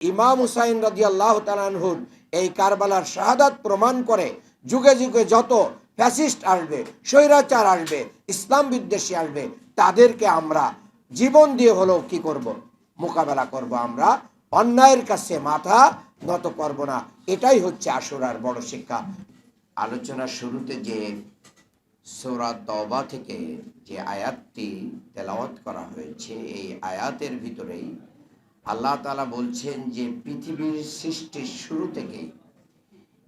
ইমাম হুসাইন রাজি আল্লাহ তালানহুর এই কারবালার শাহাদাত প্রমাণ করে, যুগে যুগে যত ফ্যাসিস্ট আসবে, স্বৈরাচার আসবে, ইসলাম বিদ্বেষী আসবে, তাদেরকে আমরা জীবন দিয়ে হলেও কি করব? মোকাবেলা করব আমরা। অন্যায়ের কাছে মাথা নত করব না। এটাই হচ্ছে আশুরার বড় শিক্ষা। আলোচনার শুরুতে যে সৌরা তবা থেকে যে আয়াতটি তেলাওয়াত করা হয়েছে, এই আয়াতের ভিতরেই আল্লাহ তালা বলছেন যে পৃথিবীর সৃষ্টির শুরু থেকেই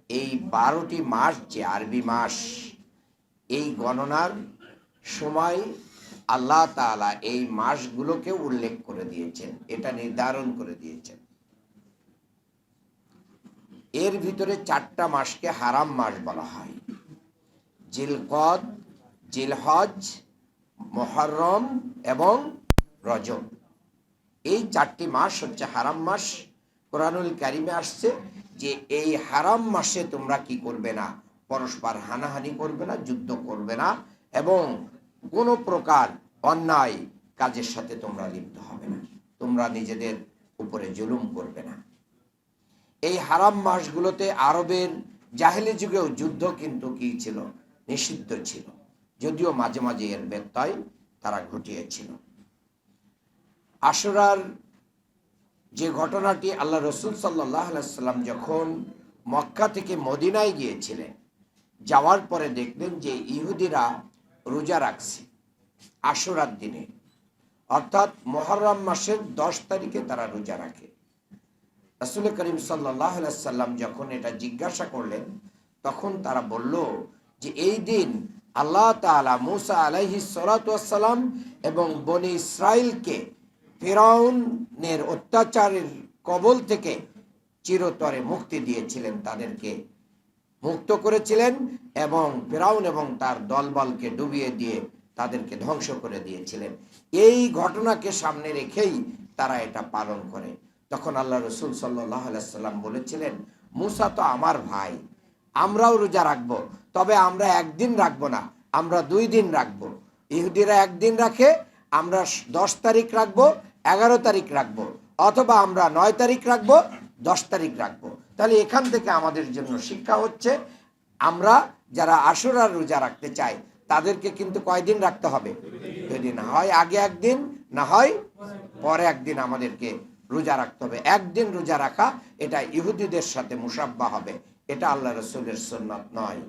এই বারোটি মাস যে আরবি মাস, এই গণনার সময় আল্লাহ তাআলা এই মাসগুলোকে উল্লেখ করে দিয়েছেন, এটা নির্ধারণ করে দিয়েছেন। এর ভিতরে চারটা মাসকে হারাম মাস বলা হয়। জিলকদ, জিলহজ, মহরম এবং রজব। এই চারটি মাস হচ্ছে হারাম মাস। কোরআনুল কারিমে আসছে যে এই হারাম মাসে তোমরা কি করবে না? পরস্পর হানাহানি করবে না, যুদ্ধ করবে না এবং কোনো প্রকার অন্যায় কাজের সাথে তোমরা লিপ্ত হবে না। তোমরা নিজেদের উপরে জুলুম করবে না। এই হারাম মাসগুলোতে আরবের জাহেলি যুগেও যুদ্ধ কিন্তু কি ছিল? নিষিদ্ধ ছিল। যদিও মাঝে মাঝে এর ব্যত্যয় তারা ঘটিয়েছিল। আশুরার যে ঘটনাটি আল্লাহ রসুল সাল্লাহ সাল্লাম যখন মক্কা থেকে মদিনায় গিয়েছিলেন, যাওয়ার পরে দেখলেন যে ইহুদিরা রোজা রাখছে আশুরার দিনে। অর্থাৎ মহরম মাসের দশ তারিখে তারা রোজা রাখে। রাসুল করিম সাল্লাহ সাল্লাম যখন এটা জিজ্ঞাসা করলেন, তখন তারা বলল যে এই দিন আল্লাহ তালা মুসা আলাইহি সালাম এবং বনি ইসরায়েলকে ফেরাউনের অত্যাচারের কবল থেকে চিরতরে মুক্তি দিয়েছিলেন, তাদেরকে মুক্ত করেছিলেন এবং ফেরাউন এবং তার দলবলকে ডুবিয়ে দিয়ে তাদেরকে ধ্বংস করে দিয়েছিলেন। এই ঘটনাকে সামনে রেখেই তারা এটা পালন করে। তখন আল্লাহ রসুল সাল্লাম বলেছিলেন, মুসা তো আমার ভাই, আমরাও রোজা রাখব, তবে আমরা একদিন রাখব না, আমরা দুই দিন রাখব। ইহুদিরা একদিন রাখে, আমরা দশ তারিখ রাখব এগারো তারিখ রাখব, অথবা আমরা নয় তারিখ রাখব, দশ তারিখ রাখব। তাহলে এখান থেকে আমাদের জন্য শিক্ষা হচ্ছে, আমরা যারা আশুরার রোজা রাখতে চাই, তাদেরকে কিন্তু কয়দিন রাখতে হবে? দুই দিন হয় আগে একদিন, না হয় পরে একদিন আমাদেরকে রোজা রাখতে হবে। একদিন রোজা রাখা, এটা ইহুদিদের সাথে মুসাব্বা হবে। এটা আল্লাহ রসুলের সুন্নত নয়।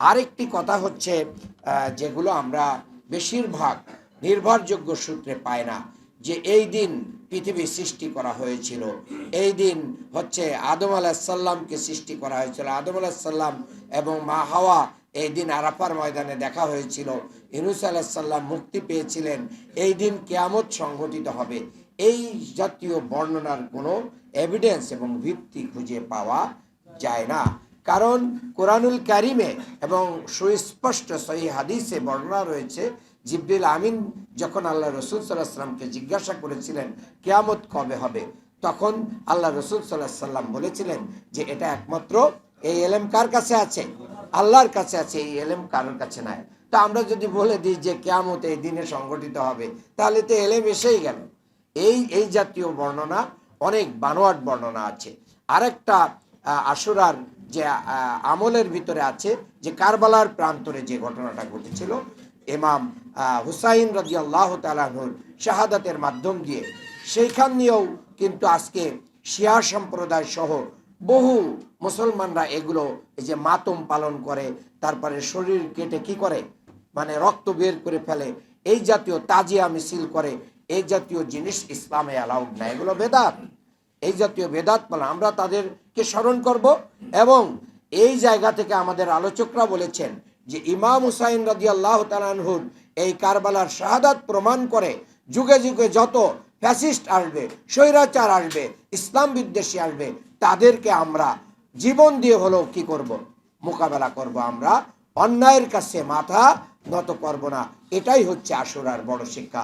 আরেকটি কথা হচ্ছে যেগুলো আমরা বেশিরভাগ নির্ভরযোগ্য সূত্রে পাই না। যে এই দিন পৃথিবী সৃষ্টি করা হয়েছিল। এই দিন হচ্ছে আদম আলাহিসাল্লামকে সৃষ্টি করা হয়েছিল। আদম আলাহিসাল্লাম এবং মা হাওয়া এই দিন আরাফার ময়দানে দেখা হয়েছিল। ইনুস আলাহিসাল্লাম মুক্তি পেয়েছিলেন। এই দিন কেয়ামত সংঘটিত হবে। এই জাতীয় বর্ণনার কোনো এভিডেন্স এবং ভিত্তি খুঁজে পাওয়া যায় না। কারণ কোরআনুল কারিমে এবং সুস্পষ্ট সহি হাদিসে বর্ণনা রয়েছে জিব্রিল আমিন যখন আল্লাহ রসুল সাল্লাহ সাল্লামকে জিজ্ঞাসা করেছিলেন, কেয়ামত কবে হবে? তখন আল্লাহ রসুল সাল্লাহ সাল্লাম বলেছিলেন যে, এটা একমাত্র এই এলেম কার কাছে আছে? আল্লাহর কাছে আছে, এই এলেম কারোর কাছে নাই। তা আমরা যদি বলে দিই যে, কেয়ামত এই দিনে সংগঠিত হবে, তাহলে তো এলেম এসেই গেল। এই এই জাতীয় বর্ণনা, অনেক বানোয়াট বর্ণনা আছে। আরেকটা আশুরার যে আমলের ভিতরে আছে যে, কারবালার প্রান্তরে যে ঘটনাটা ঘটেছিল আহ, হুসাইন রাজি আল্লাহ তালাহুর শাহাদাতের মাধ্যম দিয়ে। সেইখান নিয়েও কিন্তু আজকে শিয়া সম্প্রদায় সহ বহু মুসলমানরা এগুলো এই যে মাতম পালন করে তারপরে শরীর কেটে কি করে? মানে রক্ত বের করে ফেলে। এই জাতীয় তাজিয়া মিছিল করে এই জাতীয় জিনিস ইসলামে অ্যালাউড না। এগুলো বেদাত। এই জাতীয় বেদাত পালন আমরা তাদেরকে স্মরণ করব এবং এই জায়গা থেকে আমাদের আলোচকরা বলেছেন যে ইমাম হুসাইন রাজি আল্লাহ তালানহুর এই কারবালার শাহাদাত প্রমাণ করে, যুগে যুগে যত ফ্যাসিস্ট আসবে, স্বৈরাচার আসবে, ইসলাম বিদ্বেষী আসবে, তাদেরকে আমরা জীবন দিয়ে হলেও কি করব? মোকাবেলা করব আমরা। অন্যায়ের কাছে মাথা নত করব না। এটাই হচ্ছে আশুরার বড় শিক্ষা।